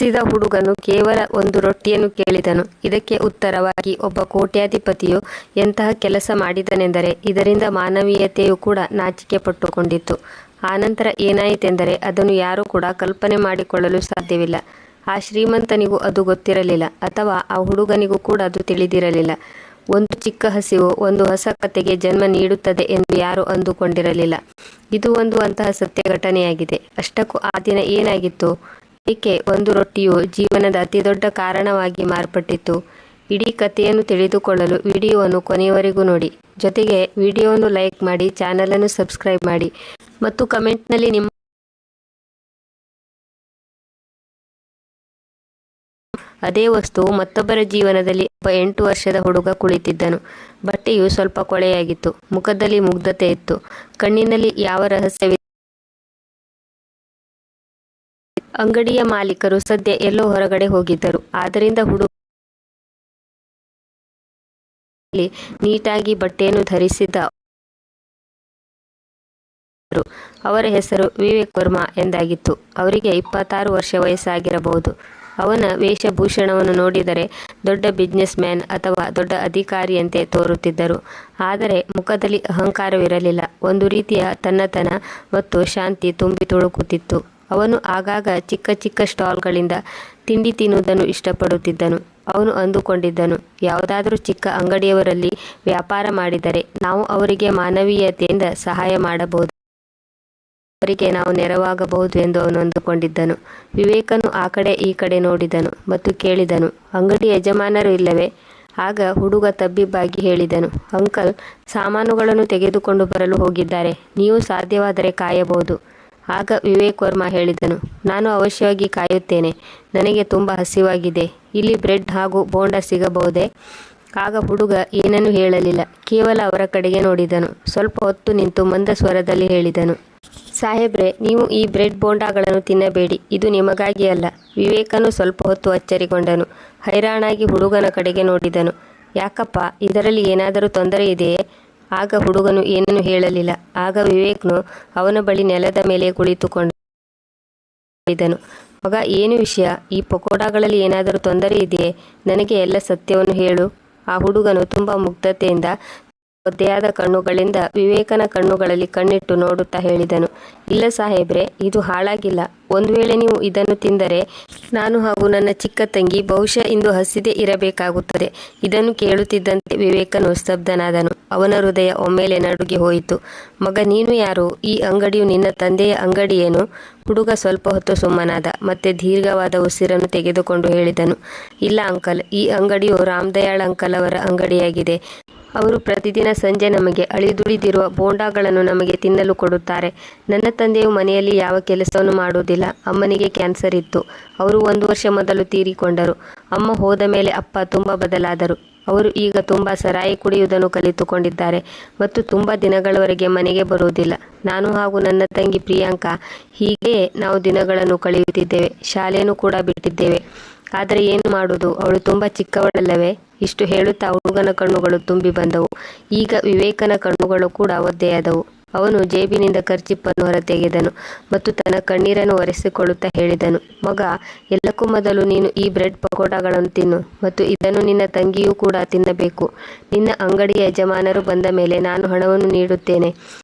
ಹಸಿದ ಹುಡುಗನು ಕೇವಲ ಒಂದು ರೊಟ್ಟಿಯನ್ನು ಕೇಳಿದನು. ಇದಕ್ಕೆ ಉತ್ತರವಾಗಿ, ಒಬ್ಬ ಕೋಟ್ಯಾಧಿಪತಿಯು ಎಂತಹ ಕೆಲಸ ಮಾಡಿದನೆಂದರೆ ಇದರಿಂದ ಮಾನವೀಯತೆಯು ಕೂಡ ನಾಚಿಕೆ ಪಟ್ಟುಕೊಂಡಿತ್ತು ಆನಂತರ ಏನಾಯಿತೆಂದರೆ ಅದನ್ನು ಯಾರೂ ಕೂಡ ಕಲ್ಪನೆ ಮಾಡಿಕೊಳ್ಳಲು ಸಾಧ್ಯವಿಲ್ಲ. ಆ ಶ್ರೀಮಂತನಿಗೂ ಅದು ಗೊತ್ತಿರಲಿಲ್ಲ, ಅಥವಾ ಆ ಹುಡುಗನಿಗೂ ಕೂಡ ಅದು ತಿಳಿದಿರಲಿಲ್ಲ. ಒಂದು ಚಿಕ್ಕ ಹಸಿವು, ಒಂದು ಹೊಸ ಕಥೆಗೆ ಜನ್ಮ ನೀಡುತ್ತದೆ ಎಂದು ಯಾರೂ ಅಂದುಕೊಂಡಿರಲಿಲ್ಲ. ಇದು ಒಂದು ಅಂತಹ ಸತ್ಯ ಘಟನೆಯಾಗಿದೆ ಅಷ್ಟಕ್ಕೂ ಆ ದಿನ ಏನಾಗಿತ್ತು? ಏಕೆ ಒಂದು ರೊಟ್ಟಿಯು ಜೀವನದ ಅತಿದೊಡ್ಡ ಕಾರಣವಾಗಿ ಮಾರ್ಪಟ್ಟಿತು. ಇಡೀ ಕಥೆಯನ್ನು ತಿಳಿದುಕೊಳ್ಳಲು ವಿಡಿಯೋವನ್ನು ಕೊನೆಯವರೆಗೂ ನೋಡಿ. ಜೊತೆಗೆ ವಿಡಿಯೋವನ್ನು ಲೈಕ್ ಮಾಡಿ, ಚಾನಲನ್ನು ಸಬ್ಸ್ಕ್ರೈಬ್ ಮಾಡಿ ಮತ್ತು ಕಮೆಂಟ್ನಲ್ಲಿ ನಿಮ್ಮ ಅದೇ ವಸ್ತು ಮತ್ತೊಬ್ಬರ ಜೀವನದಲ್ಲಿ ಒಬ್ಬ ಎಂಟು ವರ್ಷದ ಹುಡುಗ ಕುಳಿತಿದ್ದನು. ಬಟ್ಟೆಯು ಸ್ವಲ್ಪ ಕೊಳೆಯಾಗಿತ್ತು. ಮುಖದಲ್ಲಿ ಮುಗ್ಧತೆ ಇತ್ತು. ಕಣ್ಣಿನಲ್ಲಿ ಯಾವ ರಹಸ್ಯವಿದೆ ಅಂಗಡಿಯ ಮಾಲೀಕರು ಸದ್ಯ ಎಲ್ಲೋ ಹೊರಗಡೆ ಹೋಗಿದ್ದರು. ಆದ್ದರಿಂದ ಹುಡುಗ ನೀಟಾಗಿ ಬಟ್ಟೆಯನ್ನು ಧರಿಸಿದ್ದ ಅವರ ಹೆಸರು ವಿವೇಕ್ ವರ್ಮಾ ಎಂದಾಗಿತ್ತು. ಅವರಿಗೆ ಇಪ್ಪತ್ತಾರು ವರ್ಷ ವಯಸ್ಸಾಗಿರಬಹುದು. ಅವನ ವೇಷಭೂಷಣವನ್ನು ನೋಡಿದರೆ ದೊಡ್ಡ ಬಿಸ್ನೆಸ್ ಮ್ಯಾನ್ ಅಥವಾ ದೊಡ್ಡ ಅಧಿಕಾರಿಯಂತೆ ತೋರುತ್ತಿದ್ದರು. ಆದರೆ ಮುಖದಲ್ಲಿ ಅಹಂಕಾರವಿರಲಿಲ್ಲ. ಒಂದು ರೀತಿಯ ತನ್ನತನ ಮತ್ತು ಶಾಂತಿ ತುಂಬಿ ತುಳುಕುತ್ತಿತ್ತು. ಅವನು ಆಗಾಗ ಚಿಕ್ಕ ಚಿಕ್ಕ ಸ್ಟಾಲ್ಗಳಿಂದ ತಿಂಡಿ ತಿನ್ನುವುದನ್ನು ಇಷ್ಟಪಡುತ್ತಿದ್ದನು. ಅವನು ಅಂದುಕೊಂಡಿದ್ದನು, ಯಾವುದಾದರೂ ಚಿಕ್ಕ ಅಂಗಡಿಯವರಲ್ಲಿ ವ್ಯಾಪಾರ ಮಾಡಿದರೆ ನಾವು ಅವರಿಗೆ ಮಾನವೀಯತೆಯಿಂದ ಸಹಾಯ ಮಾಡಬಹುದು. ಅವರಿಗೆ ನಾವು ನೆರವಾಗಬಹುದು ಎಂದು ಅವನು ಅಂದುಕೊಂಡಿದ್ದನು. ವಿವೇಕನು ಆ ಕಡೆ ಈ ಕಡೆ ನೋಡಿದನು ಮತ್ತು ಕೇಳಿದನು, ಅಂಗಡಿ ಯಜಮಾನರು ಇಲ್ಲವೇ? ಆಗ ಹುಡುಗ ತಬ್ಬಿಬ್ಬಾಗಿ ಹೇಳಿದನು, ಅಂಕಲ್, ಸಾಮಾನುಗಳನ್ನು ತೆಗೆದುಕೊಂಡು ಬರಲು ಹೋಗಿದ್ದಾರೆ. ನೀವು ಸಾಧ್ಯವಾದರೆ ಕಾಯಬಹುದು. ಆಗ ವಿವೇಕ್ ವರ್ಮಾ ಹೇಳಿದನು, ನಾನು ಅವಶ್ಯವಾಗಿ ಕಾಯುತ್ತೇನೆ. ನನಗೆ ತುಂಬ ಹಸಿವಾಗಿದೆ. ಇಲ್ಲಿ ಬ್ರೆಡ್ ಹಾಗೂ ಬೋಂಡ ಸಿಗಬಹುದೇ ಆಗ ಹುಡುಗ ಏನನ್ನೂ ಹೇಳಲಿಲ್ಲ. ಕೇವಲ ಅವರ ಕಡೆಗೆ ನೋಡಿದನು. ಸ್ವಲ್ಪ ಹೊತ್ತು ನಿಂತು ಮಂದ ಸ್ವರದಲ್ಲಿ ಹೇಳಿದನು, ಸಾಹೇಬ್ರೆ, ನೀವು ಈ ಬ್ರೆಡ್ ಬೋಂಡಾಗಳನ್ನು ತಿನ್ನಬೇಡಿ. ಇದು ನಿಮಗಾಗಿ ಅಲ್ಲ ವಿವೇಕನು ಸ್ವಲ್ಪ ಹೊತ್ತು ಅಚ್ಚರಿಗೊಂಡನು. ಹೈರಾಣಾಗಿ ಹುಡುಗನ ಕಡೆಗೆ ನೋಡಿದನು, ಯಾಕಪ್ಪ, ಇದರಲ್ಲಿ ಏನಾದರೂ ತೊಂದರೆ ಇದೆಯೇ? ಆಗ ಹುಡುಗನು ಏನನ್ನು ಹೇಳಲಿಲ್ಲ. ಆಗ ವಿವೇಕ್ನು ಅವನ ಬಳಿ ನೆಲದ ಮೇಲೆ ಕುಳಿತುಕೊಂಡು ಹೇಳಿದನು ಮಗ, ಏನು ವಿಷಯ? ಈ ಪಕೋಡಾಗಳಲ್ಲಿ ಏನಾದರೂ ತೊಂದರೆ ಇದೆಯೇ? ನನಗೆ ಎಲ್ಲ ಸತ್ಯವನ್ನು ಹೇಳು. ಆ ಹುಡುಗನು ತುಂಬ ಮುಗ್ಧತೆಯಿಂದ ಒದ್ದೆಯಾದ ಕಣ್ಣುಗಳಿಂದ ವಿವೇಕನ ಕಣ್ಣುಗಳಲ್ಲಿ ಕಣ್ಣಿಟ್ಟು ನೋಡುತ್ತಾ ಹೇಳಿದನು. ಇಲ್ಲ ಸಾಹೇಬ್ರೆ, ಇದು ಹಾಳಾಗಿಲ್ಲ. ಒಂದು ವೇಳೆ ನೀವು ಇದನ್ನು ತಿಂದರೆ ನಾನು ಹಾಗೂ ನನ್ನ ಚಿಕ್ಕ ತಂಗಿ ಬಹುಶಃ ಇಂದು ಹಸಿದೇ ಇರಬೇಕಾಗುತ್ತದೆ. ಇದನ್ನು ಕೇಳುತ್ತಿದ್ದಂತೆ ವಿವೇಕನು ಸ್ತಬ್ಧನಾದನು. ಅವನ ಹೃದಯ ಒಮ್ಮೆಲೆ ನಡುಗಿ ಹೋಯಿತು. ಮಗ, ನೀನು ಯಾರು? ಈ ಅಂಗಡಿಯು ನಿನ್ನ ತಂದೆಯ ಅಂಗಡಿಯೇನು? ಹುಡುಗ ಸ್ವಲ್ಪ ಹೊತ್ತು ಸುಮ್ಮನಾದ, ಮತ್ತೆ ದೀರ್ಘವಾದ ಉಸಿರನ್ನು ತೆಗೆದುಕೊಂಡು ಹೇಳಿದನು. ಇಲ್ಲ ಅಂಕಲ್, ಈ ಅಂಗಡಿಯು ರಾಮದಯಾಳ್ ಅಂಕಲ್ ಅವರ ಅಂಗಡಿಯಾಗಿದೆ. ಅವರು ಪ್ರತಿದಿನ ಸಂಜೆ ನಮಗೆ ಅಳಿದುಳಿದಿರುವ ಬೋಂಡಾಗಳನ್ನು ನಮಗೆ ತಿನ್ನಲು ಕೊಡುತ್ತಾರೆ. ನನ್ನ ತಂದೆಯು ಮನೆಯಲ್ಲಿ ಯಾವ ಕೆಲಸವನ್ನು ಮಾಡುವುದಿಲ್ಲ. ಅಮ್ಮನಿಗೆ ಕ್ಯಾನ್ಸರ್ ಇತ್ತು. ಅವರು ಒಂದು ವರ್ಷ ಮೊದಲು ತೀರಿಕೊಂಡರು. ಅಮ್ಮ ಹೋದ ಮೇಲೆ ಅಪ್ಪ ತುಂಬ ಬದಲಾದರು. ಅವರು ಈಗ ತುಂಬ ಸರಾಯಿ ಕುಡಿಯುವುದನ್ನು ಕಲಿತುಕೊಂಡಿದ್ದಾರೆ ಮತ್ತು ತುಂಬ ದಿನಗಳವರೆಗೆ ಮನೆಗೆ ಬರುವುದಿಲ್ಲ. ನಾನು ಹಾಗೂ ನನ್ನ ತಂಗಿ ಪ್ರಿಯಾಂಕಾ ಹೀಗೆ ನಾವು ದಿನಗಳನ್ನು ಕಳೆಯುತ್ತಿದ್ದೇವೆ. ಶಾಲೆಯನ್ನು ಕೂಡ ಬಿಟ್ಟಿದ್ದೇವೆ. ಆದರೆ ಏನು ಮಾಡುವುದು? ಅವಳು ತುಂಬ ಚಿಕ್ಕವಳಲ್ಲವೇ? ಇಷ್ಟು ಹೇಳುತ್ತಾ ಹುಡುಗನ ಕಣ್ಣುಗಳು ತುಂಬಿ ಬಂದವು. ಈಗ ವಿವೇಕನ ಕಣ್ಣುಗಳು ಕೂಡ ಒದ್ದೆಯಾದವು ಅವನು ಜೇಬಿನಿಂದ ಖರ್ಚಿಪ್ಪನ್ನು ಹೊರತೆಗೆದನು ಮತ್ತು ತನ್ನ ಕಣ್ಣೀರನ್ನು ಒರೆಸಿಕೊಳ್ಳುತ್ತಾ ಹೇಳಿದನು, ಮಗ, ಎಲ್ಲಕ್ಕೂ ಮೊದಲು ನೀನು ಈ ಬ್ರೆಡ್ ಪಕೋಡಾಗಳನ್ನು ತಿನ್ನು ಮತ್ತು ಇದನ್ನು ನಿನ್ನ ತಂಗಿಯೂ ಕೂಡ ತಿನ್ನಬೇಕು. ನಿನ್ನ ಅಂಗಡಿಯ ಯಜಮಾನರು ಬಂದ ಮೇಲೆ ನಾನು ಹಣವನ್ನು ನೀಡುತ್ತೇನೆ.